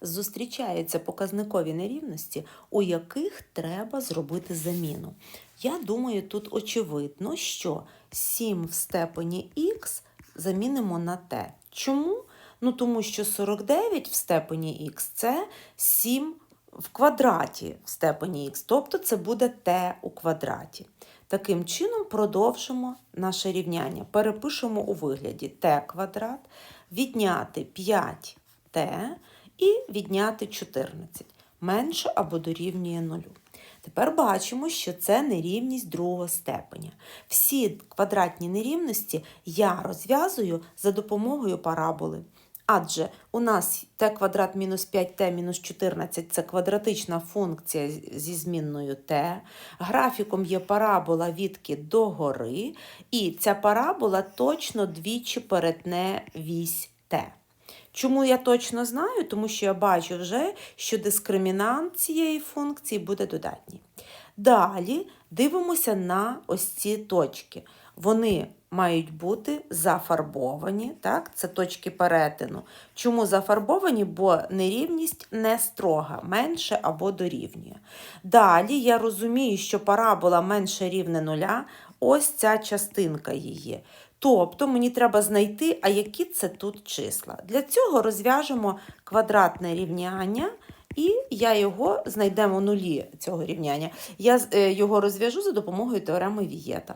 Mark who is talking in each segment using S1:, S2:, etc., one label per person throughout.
S1: зустрічаються показникові нерівності, у яких треба зробити заміну. Я думаю, тут очевидно, що 7 в степені х замінимо на t. Чому? Ну, тому що 49 в степені х це 7 в квадраті в степені х, тобто це буде t у квадраті. Таким чином продовжимо наше рівняння. Перепишемо у вигляді t квадрат, відняти 5t і відняти 14 менше або дорівнює 0. Тепер бачимо, що це нерівність другого степеня. Всі квадратні нерівності я розв'язую за допомогою параболи. Адже у нас t квадрат мінус 5t мінус 14 це квадратична функція зі змінною t. Графіком є парабола відки до гори, і ця парабола точно двічі перетне вісь t. Чому я точно знаю? Тому що я бачу вже, що дискримінант цієї функції буде додатній. Далі дивимося на ось ці точки. Вони мають бути зафарбовані, так? це точки перетину. Чому зафарбовані? Бо нерівність не строга, менше або дорівнює. Далі я розумію, що парабола менше рівне нуля, ось ця частинка її. Тобто мені треба знайти, а які це тут числа. Для цього розв'яжемо квадратне рівняння. І я його знайдемо нулі цього рівняння. Я е, його розв'яжу за допомогою теореми Вієта.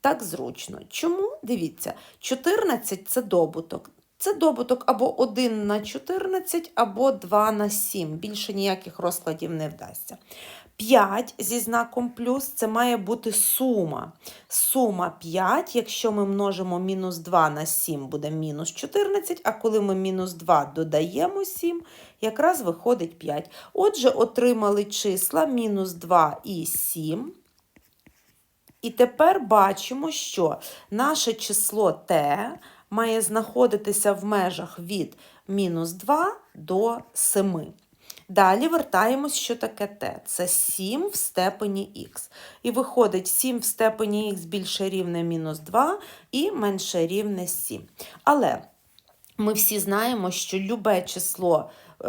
S1: Так зручно. Чому? Дивіться, 14 це добуток. Це добуток або 1 на 14, або 2 на 7. Більше ніяких розкладів не вдасться. 5 зі знаком плюс це має бути сума. Сума 5, якщо ми множимо мінус 2 на 7, буде мінус 14, а коли ми мінус 2 додаємо 7, якраз виходить 5. Отже, отримали числа мінус 2 і 7. І тепер бачимо, що наше число t має знаходитися в межах від мінус 2 до 7. Далі вертаємось, що таке t. Це 7 в степені х. І виходить 7 в степені х більше рівне мінус 2 і менше рівне 7. Але ми всі знаємо, що любе число е,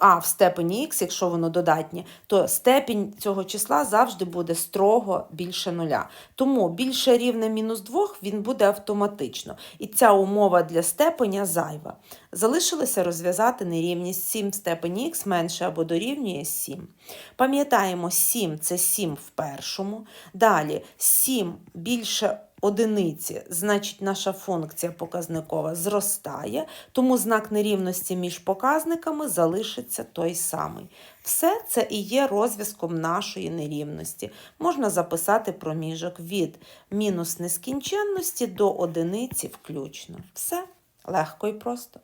S1: а в степені х, якщо воно додатнє, то степінь цього числа завжди буде строго більше нуля. Тому більше рівне мінус 2 він буде автоматично. І ця умова для степеня зайва. Залишилося розв'язати нерівність 7 в степені х менше або дорівнює 7. Пам'ятаємо, 7 це 7 в першому. Далі 7 більше одиниці, значить наша функція показникова зростає, тому знак нерівності між показниками залишиться той самий. Все це і є розв'язком нашої нерівності. Можна записати проміжок від мінус нескінченності до одиниці включно. Все легко і просто.